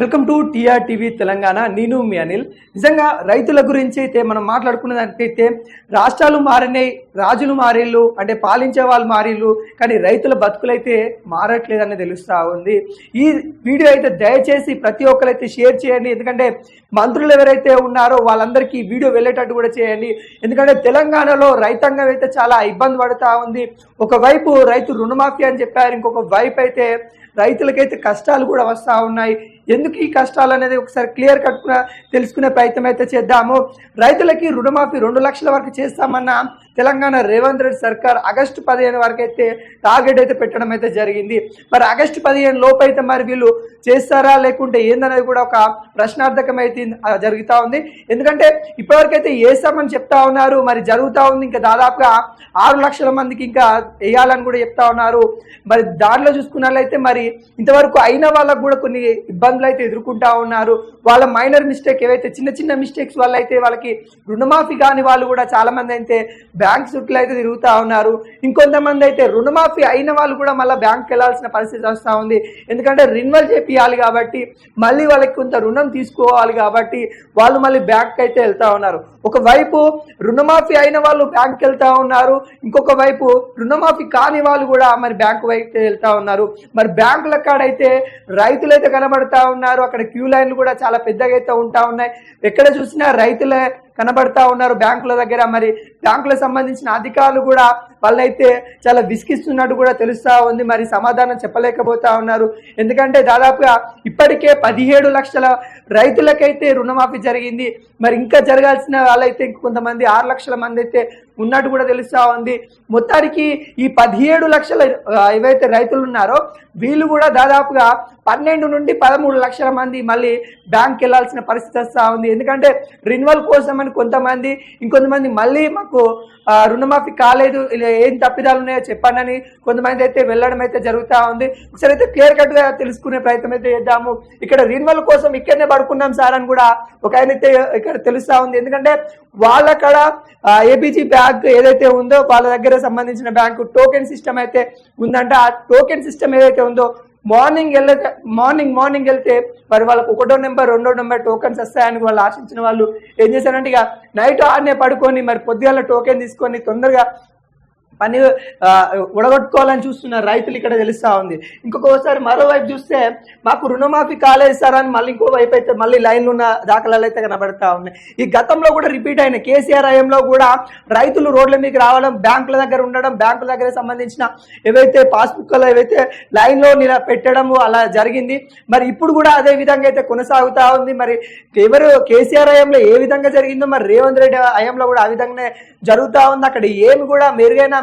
Welcome to TR TV Telangana. నేను మీ అనిల్. నిజంగా రైతుల గురించి అయితే మనం మాట్లాడుకున్న దానికైతే రాష్ట్రాలు మారినాయి రాజులు మారిళ్ళు అంటే పాలించే వాళ్ళు మారిళ్ళు కానీ రైతుల బతుకులైతే మారట్లేదని తెలుస్తూ ఉంది. ఈ వీడియో అయితే దయచేసి ప్రతి ఒక్కరైతే షేర్ చేయండి. ఎందుకంటే మంత్రులు ఎవరైతే ఉన్నారో వాళ్ళందరికీ ఈ వీడియో వెళ్ళేటట్టు కూడా చేయండి. ఎందుకంటే తెలంగాణలో రైతాంగం అయితే చాలా ఇబ్బంది పడుతూ ఉంది. ఒకవైపు రైతు రుణమాఫీ అని చెప్పారు. ఇంకొక వైపు అయితే రైతులకైతే కష్టాలు కూడా వస్తూ ఉన్నాయి. ఎందుకు ఈ కష్టాలు అనేది ఒకసారి క్లియర్ కట్గా తెలుసుకునే ప్రయత్నం అయితే చేద్దాము. రైతులకి రుణమాఫీ రెండు లక్షల వరకు చేస్తామన్న తెలంగాణ రేవంత్ రెడ్డి సర్కార్ ఆగస్టు పదిహేను వరకు అయితే టార్గెట్ అయితే పెట్టడం అయితే జరిగింది. మరి ఆగస్టు పదిహేను లోపు అయితే మరి వీళ్ళు చేస్తారా లేకుంటే ఏందనేది కూడా ఒక ప్రశ్నార్థకం అయితే జరుగుతూ ఉంది. ఎందుకంటే ఇప్పటివరకైతే వేస్తామని చెప్తా ఉన్నారు మరి జరుగుతూ ఉంది. ఇంకా దాదాపుగా ఆరు లక్షల మందికి ఇంకా వేయాలని కూడా చెప్తా ఉన్నారు. మరి దాంట్లో చూసుకున్నట్లయితే మరి ఇంతవరకు అయిన వాళ్ళకు కూడా కొన్ని ఇబ్బంది ఇబ్బందులు అయితే ఎదుర్కొంటా ఉన్నారు. వాళ్ళ మైనర్ మిస్టేక్ ఏవైతే చిన్న చిన్న మిస్టేక్స్ వల్ల అయితే వాళ్ళకి రుణమాఫీ కాని వాళ్ళు కూడా చాలా మంది అయితే బ్యాంక్ చుట్టూ అయితే తిరుగుతూ ఉన్నారు. ఇంకొంతమంది అయితే రుణమాఫీ అయిన వాళ్ళు కూడా మళ్ళీ బ్యాంక్కి వెళ్ళాల్సిన పరిస్థితి వస్తూ ఉంది. ఎందుకంటే రిన్వల్ చేపియాలి కాబట్టి మళ్ళీ వాళ్ళకి కొంత రుణం తీసుకోవాలి కాబట్టి వాళ్ళు మళ్ళీ బ్యాంక్ అయితే వెళ్తా ఉన్నారు. ఒకవైపు రుణమాఫీ అయిన వాళ్ళు బ్యాంక్కి వెళ్తా ఉన్నారు ఇంకొక వైపు రుణమాఫీ కాని వాళ్ళు కూడా మరి బ్యాంకు వైపు వెళ్తా ఉన్నారు. మరి బ్యాంకుల కాడైతే రైతులైతే కనబడతా ఉన్నారు. అక్కడ క్యూ లైన్లు కూడా చాలా పెద్దగా అయితే ఉంటా ఉన్నాయి. ఎక్కడ చూసినా రైతులే కనబడతా ఉన్నారు బ్యాంకుల దగ్గర. మరి బ్యాంకులకు సంబంధించిన అధికారులు కూడా వాళ్ళైతే చాలా విసిగిస్తున్నట్టు కూడా తెలుస్తా ఉంది. మరి సమాధానం చెప్పలేకపోతా ఉన్నారు. ఎందుకంటే దాదాపుగా ఇప్పటికే పదిహేడు లక్షల రైతులకైతే రుణమాఫీ జరిగింది. మరి ఇంకా జరగాల్సిన వాళ్ళైతే కొంతమంది ఆరు లక్షల మంది అయితే ఉన్నట్టు కూడా తెలుస్తా ఉంది. మొత్తానికి ఈ పదిహేడు లక్షల ఏవైతే రైతులు ఉన్నారో వీళ్ళు కూడా దాదాపుగా పన్నెండు నుండి పదమూడు లక్షల మంది మళ్ళీ బ్యాంక్ వెళ్ళాల్సిన పరిస్థితి వస్తూ ఉంది. ఎందుకంటే రిన్యువల్ కోసం అని కొంతమంది ఇంకొంతమంది మళ్ళీ మాకు రుణమాఫీ కాలేదు. ఏం తప్పిదాలు ఉన్నాయో చెప్పండి అని కొంతమంది అయితే వెళ్ళడం అయితే జరుగుతూ ఉంది. ఒకసారి అయితే క్లియర్ కట్గా తెలుసుకునే ప్రయత్నం అయితే చేద్దాము. ఇక్కడ రిన్యువల్ కోసం ఇక్కడనే పడుకున్నాం సార్ అని కూడా ఒక ఆయన అయితే ఇక్కడ తెలుస్తా ఉంది. ఎందుకంటే వాళ్ళ కాడ ఏబీజీ బ్యాంక్ ఏదైతే ఉందో వాళ్ళ దగ్గర సంబంధించిన బ్యాంకు టోకెన్ సిస్టమ్ అయితే ఉందంటే. ఆ టోకెన్ సిస్టమ్ ఏదైతే ఉందో మార్నింగ్ వెళ్ళ మార్నింగ్ మార్నింగ్ వెళ్తే మరి వాళ్ళకు ఒకటో నెంబర్ రెండో నెంబర్ టోకెన్స్ వస్తాయని వాళ్ళు ఆశించిన వాళ్ళు ఏం చేశారంటే ఇక నైట్ ఆడనే పడుకొని మరి పొద్దుగాల టోకెన్ తీసుకొని తొందరగా పని ఉడగొట్టుకోవాలని చూస్తున్న రైతులు ఇక్కడ తెలుస్తా ఉంది. ఇంకొకసారి మరోవైపు చూస్తే మాకు రుణమాఫీ కాలేదు సార్ అని మళ్ళీ ఇంకో వైపు అయితే మళ్ళీ లైన్లు ఉన్న దాఖలాలు అయితే కనబడతా ఉన్నాయి. ఈ గతంలో కూడా రిపీట్ అయిన కేసీఆర్ హయాంలో కూడా రైతులు రోడ్ల మీకు రావడం బ్యాంకుల దగ్గర ఉండడం బ్యాంకుల దగ్గర సంబంధించిన ఏవైతే పాస్బుక్లో ఏవైతే లైన్లో నిల పెట్టడము అలా జరిగింది. మరి ఇప్పుడు కూడా అదే విధంగా అయితే కొనసాగుతా ఉంది. మరి ఎవరు కేసీఆర్ హయాంలో ఏ విధంగా జరిగిందో మరి రేవంత్ రెడ్డి హయాంలో కూడా ఆ విధంగానే జరుగుతూ ఉంది. అక్కడ ఏమి కూడా మెరుగైన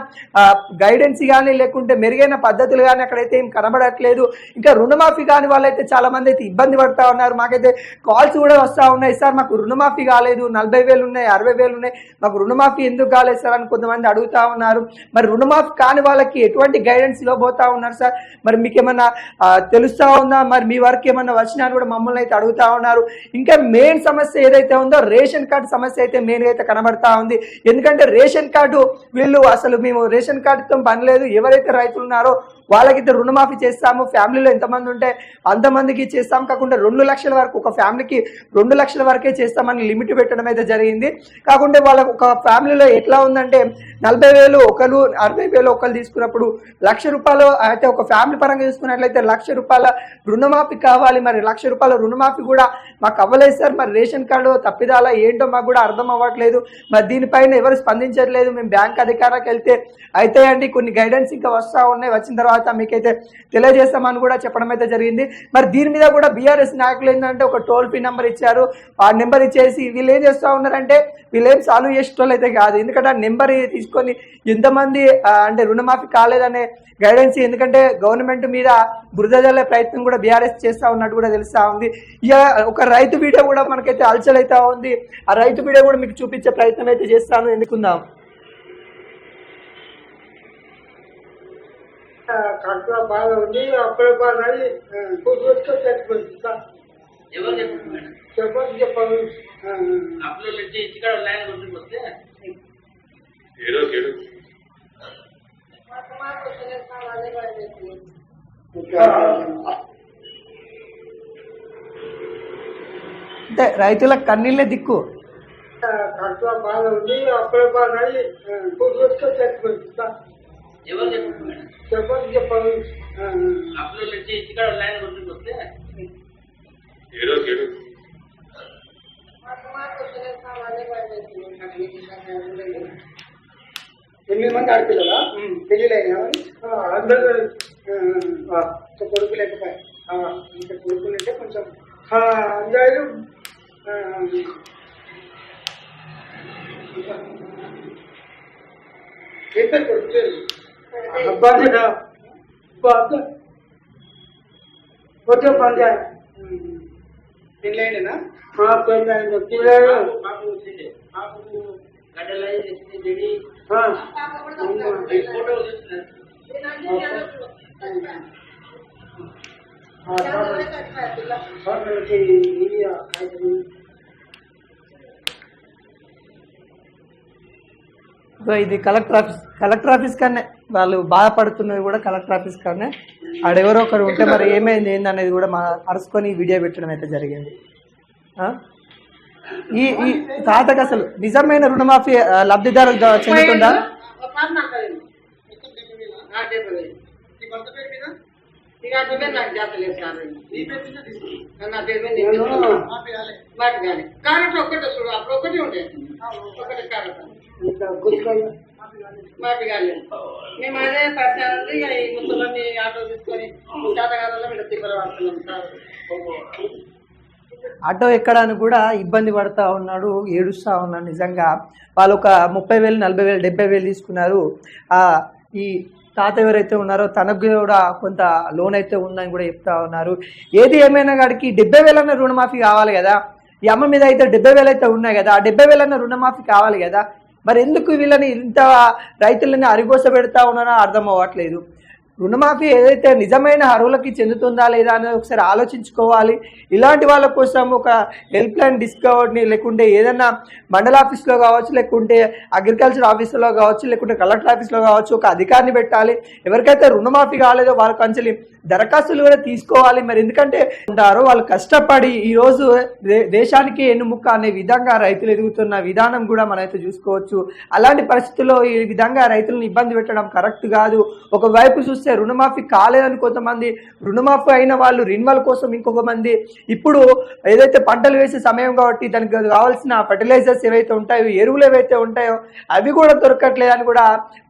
గైడెన్స్ కానీ లేకుంటే మెరుగైన పద్ధతులు కానీ అక్కడైతే ఏం కనబడట్లేదు. ఇంకా రుణమాఫీ కాని వాళ్ళైతే చాలా మంది అయితే ఇబ్బంది పడతా ఉన్నారు. మాకైతే కాల్స్ కూడా వస్తూ ఉన్నాయి. సార్ మాకు రుణమాఫీ కాలేదు. నలభై వేలు ఉన్నాయి అరవై వేలు ఉన్నాయి. మాకు రుణమాఫీ ఎందుకు కాలేదు సార్ అని కొంతమంది అడుగుతా ఉన్నారు. మరి రుణమాఫీ కాని వాళ్ళకి ఎటువంటి గైడెన్స్ ఇవ్వబోతా ఉన్నారు సార్? మరి మీకు ఏమన్నా తెలుస్తా ఉందా? మరి మీ వరకు ఏమన్నా వచ్చినా కూడా మమ్మల్ని అయితే అడుగుతా ఉన్నారు. ఇంకా మెయిన్ సమస్య ఏదైతే ఉందో రేషన్ కార్డు సమస్య అయితే మెయిన్ అయితే కనబడతా ఉంది. ఎందుకంటే రేషన్ కార్డు వీళ్ళు అసలు మేము రేషన్ కార్డుతో పని లేదు. ఎవరైతే రైతులు ఉన్నారో వాళ్ళకైతే రుణమాఫీ చేస్తాము ఫ్యామిలీలో ఎంతమంది ఉంటే అంతమందికి చేస్తాం. కాకుండా రెండు లక్షల వరకు ఒక ఫ్యామిలీకి రెండు లక్షల వరకే చేస్తామని లిమిట్ పెట్టడం అయితే జరిగింది. కాకుండా వాళ్ళ ఒక ఫ్యామిలీలో ఎట్లా ఉందంటే నలభై వేలు ఒకరు అరవై వేలు ఒకరు తీసుకున్నప్పుడు లక్ష రూపాయలు అయితే ఒక ఫ్యామిలీ పరంగా చూసుకున్నట్లయితే లక్ష రూపాయల రుణమాఫీ కావాలి. మరి లక్ష రూపాయల రుణమాఫీ కూడా మాకు అవ్వలేదు సార్. మరి రేషన్ కార్డు తప్పిదాలా ఏంటో మాకు కూడా అర్థం అవ్వట్లేదు. మరి దీనిపైన ఎవరు స్పందించట్లేదు. మేము బ్యాంక్ అధికారికి వెళ్తే అయితే అండి కొన్ని గైడెన్స్ ఇంకా వస్తూ ఉన్నాయి. వచ్చిన తర్వాత మీకైతే తెలియజేస్తామని కూడా చెప్పడం అయితే జరిగింది. మరి దీని మీద కూడా బీఆర్ఎస్ నాయకులు ఏంటంటే ఒక టోల్ ఫ్రీ నెంబర్ ఇచ్చారు. ఆ నెంబర్ ఇచ్చేసి వీళ్ళు ఏం చేస్తూ ఉన్నారంటే వీళ్ళు ఏం సాల్వ్ చేసేటోళ్ళు అయితే కాదు. ఎందుకంటే ఆ నెంబర్ తీసుకొని ఎంతమంది అంటే రుణమాఫీ కాలేదనే గైడెన్స్ ఎందుకంటే గవర్నమెంట్ మీద బురద జల్లే ప్రయత్నం కూడా బీఆర్ఎస్ చేస్తా ఉన్నట్టు కూడా తెలుస్తా ఉంది. ఇక ఒక రైతు వీడియో కూడా మనకైతే అలచలైతా ఉంది. ఆ రైతు వీడియో కూడా మీకు చూపించే ప్రయత్నం అయితే చేస్తాను. ఎందుకుందాం? కడుపులో బాధ ఉంది అప్పుడే బాధ అని కూర్చొచ్చుకో చచ్చిపోయింది. సార్ చెప్పండి చెప్పండి అప్పుడు ఇంటికాడ లైన్ ఏడో ఏడు. ఇంకా అంటే రైతులకు కన్నీళ్ళే దిక్కు. కడుపులో బాధ ఉంది అప్పుల బాధ అయ్యి కూర్చొచ్చుకో చచ్చిపోయింది. ఎవరు చెప్పండి మేడం చెప్పండి. చెప్పాలి అప్పులో నుంచి ఇంటికాడ లైన్ కొట్టుకు వస్తే? ఏడో ఏడు ఎనిమిది మంది ఆడపిల్లలా? పెళ్ళిళ్ళైనా అందరూ కొడుకు లేకపోయా. ఇంకా కొడుకులు అంటే కొంచెం అందరూ పేరు కొడుకు బాగా కొంచెం పందా పెళ్ళైనా పెళ్ళైన పిల్లలు ఫోటో సో ఇది కలెక్టర్ ఆఫీస్ కలెక్టర్ ఆఫీస్ కానీ వాళ్ళు బాధపడుతున్నది కూడా కలెక్టర్ ఆఫీస్ కానీ ఆడెవరో ఒకరు ఉంటే మరి ఏమైంది ఏంది అనేది కూడా మా అరుసుకొని వీడియో పెట్టడం అయితే జరిగింది. ఆ? ఈ ఈ తాతకు అసలు నిజమైన రుణమాఫీ లబ్ధిదారు చెందుతుందా? చెందుతుందా కారెట్ ఒక్కటే చూడు అప్పుడు కారెట్ మాపి కాలేదు మేము అదే ఇక ఈ ఆటో తీసుకొని శాతగాలలో మీరు సార్. ఆటో ఎక్కడానికి కూడా ఇబ్బంది పడతా ఉన్నాడు ఏడుస్తా ఉన్నాడు నిజంగా. వాళ్ళు ఒక ముప్పై వేలు నలభై వేలు డెబ్బై వేలు తీసుకున్నారు. ఆ ఈ తాత ఎవరైతే ఉన్నారో తనకు కూడా కొంత లోన్ అయితే ఉందని కూడా చెప్తా ఉన్నారు. ఏది ఏమైనా కాడికి డెబ్బై వేలన్న రుణమాఫీ కావాలి కదా. ఈ అమ్మ మీద అయితే డెబ్బై వేలు అయితే ఉన్నాయి కదా. ఆ డెబ్బై వేలన్న రుణమాఫీ కావాలి కదా. మరి ఎందుకు వీళ్ళని ఇంత రైతులని అరిగోస పెడతా ఉన్నారో అర్థం అవ్వట్లేదు. రుణమాఫీ ఏదైతే నిజమైన అర్హులకి చెందుతుందా లేదా అనేది ఒకసారి ఆలోచించుకోవాలి. ఇలాంటి వాళ్ళ కోసం ఒక హెల్ప్ లైన్ డిస్కౌంట్ని లేకుంటే ఏదైనా మండల ఆఫీస్లో కావచ్చు లేకుంటే అగ్రికల్చర్ ఆఫీసులో కావచ్చు లేకుంటే కలెక్టర్ ఆఫీస్లో కావచ్చు ఒక అధికారిని పెట్టాలి. ఎవరికైతే రుణమాఫీ కాలేదో వాళ్ళ కంచెలి దరఖాస్తులు కూడా తీసుకోవాలి. మరి ఎందుకంటే ఉంటారు వాళ్ళు కష్టపడి ఈరోజు దే- దేశానికి ఎన్నుముక్క అనే విధంగా రైతులు ఎదుగుతున్న విధానం కూడా మనమైతే చూసుకోవచ్చు. అలాంటి పరిస్థితుల్లో ఈ విధంగా రైతులను ఇబ్బంది పెట్టడం కరెక్ట్ కాదు. ఒకవైపు చూస్తే రుణమాఫీ కాలేదని కొంతమంది రుణమాఫీ అయిన వాళ్ళు రిన్వల్ కోసం ఇంకొక మంది. ఇప్పుడు ఏదైతే పంటలు వేసే సమయం కాబట్టి దానికి కావాల్సిన ఫర్టిలైజర్స్ ఏవైతే ఉంటాయో ఎరువులు ఏవైతే ఉంటాయో అవి కూడా దొరకట్లేదని కూడా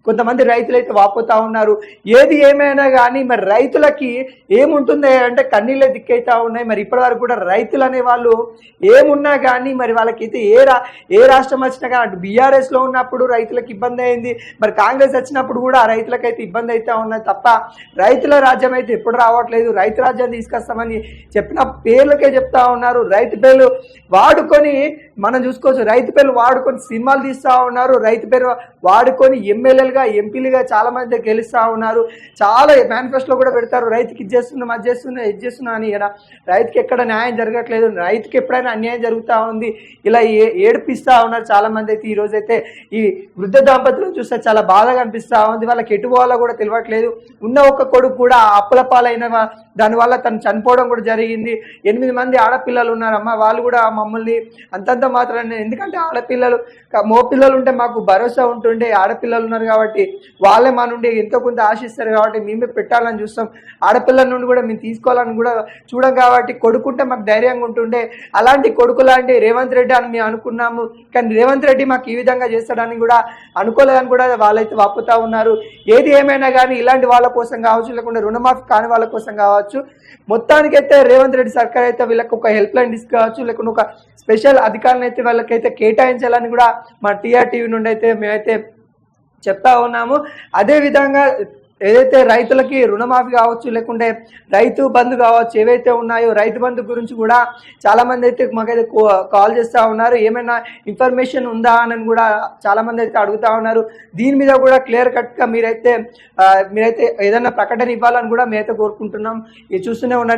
కొంతమంది రైతులు అయితే వాపోతా ఉన్నారు. ఏది ఏమైనా కానీ మరి రైతులకి ఏముంటుంది అంటే కన్నీళ్ళే దిక్కైతా ఉన్నాయి. మరి ఇప్పటి వరకు కూడా రైతులు అనే వాళ్ళు ఏమున్నా కానీ మరి వాళ్ళకైతే ఏ రా ఏ రాష్ట్రం వచ్చినా కానీ అటు బీఆర్ఎస్లో ఉన్నప్పుడు రైతులకు ఇబ్బంది అయింది. మరి కాంగ్రెస్ వచ్చినప్పుడు కూడా రైతులకైతే ఇబ్బంది అయితే ఉన్నది తప్ప రైతుల రాజ్యం అయితే ఎప్పుడు రావట్లేదు. రైతు రాజ్యం తీసుకొస్తామని చెప్పిన పేర్లకే చెప్తా ఉన్నారు. రైతు పేర్లు వాడుకొని మనం చూసుకోవచ్చు. రైతు పేర్లు వాడుకొని సినిమాలు తీస్తా ఉన్నారు. రైతు పేరు వాడుకొని ఎమ్మెల్యేలుగా ఎంపీలుగా చాలా మంది గెలుస్తా ఉన్నారు. చాలా మేనిఫెస్టోలో కూడా పెడతారు. రైతుకి ఇది చేస్తున్నాం అది చేస్తున్నాం ఇది చేస్తున్నాం అని ఇక్కడ రైతుకి ఎక్కడ న్యాయం జరగట్లేదు. రైతుకి ఎప్పుడైనా అన్యాయం జరుగుతూ ఉంది. ఇలా ఏ ఏడిపిస్తూ ఉన్నారు చాలా మంది అయితే. ఈరోజైతే అయితే ఈ వృద్ధ దంపతులను చూస్తే చాలా బాధగా అనిపిస్తూ ఉంది. వాళ్ళకి ఎటు పోవాలో కూడా తెలియట్లేదు. ఉన్న ఒక కొడుకు కూడా అప్పుల పాలైన దానివల్ల తను చనిపోవడం కూడా జరిగింది. ఎనిమిది మంది ఆడపిల్లలు ఉన్నారమ్మా. వాళ్ళు కూడా మమ్మల్ని అంతంత మాత్రం ఎందుకంటే ఆడపిల్లలు మో పిల్లలు ఉంటే మాకు భరోసా ఉంటుండే. ఆడపిల్లలు ఉన్నారు కాబట్టి వాళ్ళే మా నుండి ఎంతో కొంత ఆశిస్తారు కాబట్టి మేమే పెట్టాలని చూస్తాం. ఆడపిల్లల నుండి కూడా మేము తీసుకోవాలని కూడా చూడం కాబట్టి కొడుకుంటే మాకు ధైర్యంగా ఉంటుండే. అలాంటి కొడుకు లాంటి రేవంత్ రెడ్డి అని మేము అనుకున్నాము. కానీ రేవంత్ రెడ్డి మాకు ఈ విధంగా చేస్తాడని కూడా అనుకోలేదని కూడా వాళ్ళైతే వాపుతా ఉన్నారు. ఏది ఏమైనా కానీ ఇలాంటి వాళ్ళ కోసం కావచ్చు లేకుంటే రుణమాఫీ కాని వాళ్ళ కోసం కావచ్చు. మొత్తానికైతే రేవంత్ రెడ్డి సర్కార్ అయితే వీళ్ళకి ఒక హెల్ప్ లైన్ కావచ్చు లేకుంటే ఒక స్పెషల్ అధికారులను అయితే వాళ్ళకైతే కేటాయించాలని కూడా మా టీఆర్ టీవీ నుండి అయితే మేమైతే చెప్తా ఉన్నాము. అదే విధంగా ఏదైతే రైతులకి రుణమాఫీ కావచ్చు లేకుంటే రైతు బంధు కావచ్చు ఏవైతే ఉన్నాయో రైతు బంధు గురించి కూడా చాలా మంది అయితే మాకైతే కాల్ చేస్తూ ఉన్నారు. ఏమైనా ఇన్ఫర్మేషన్ ఉందా అని కూడా చాలా మంది అయితే అడుగుతా ఉన్నారు. దీని మీద కూడా క్లియర్ కట్గా మీరైతే మీరైతే ఏదైనా ప్రకటన ఇవ్వాలని కూడా మేమైతే కోరుకుంటున్నాం. ఇది చూస్తూనే ఉన్నారు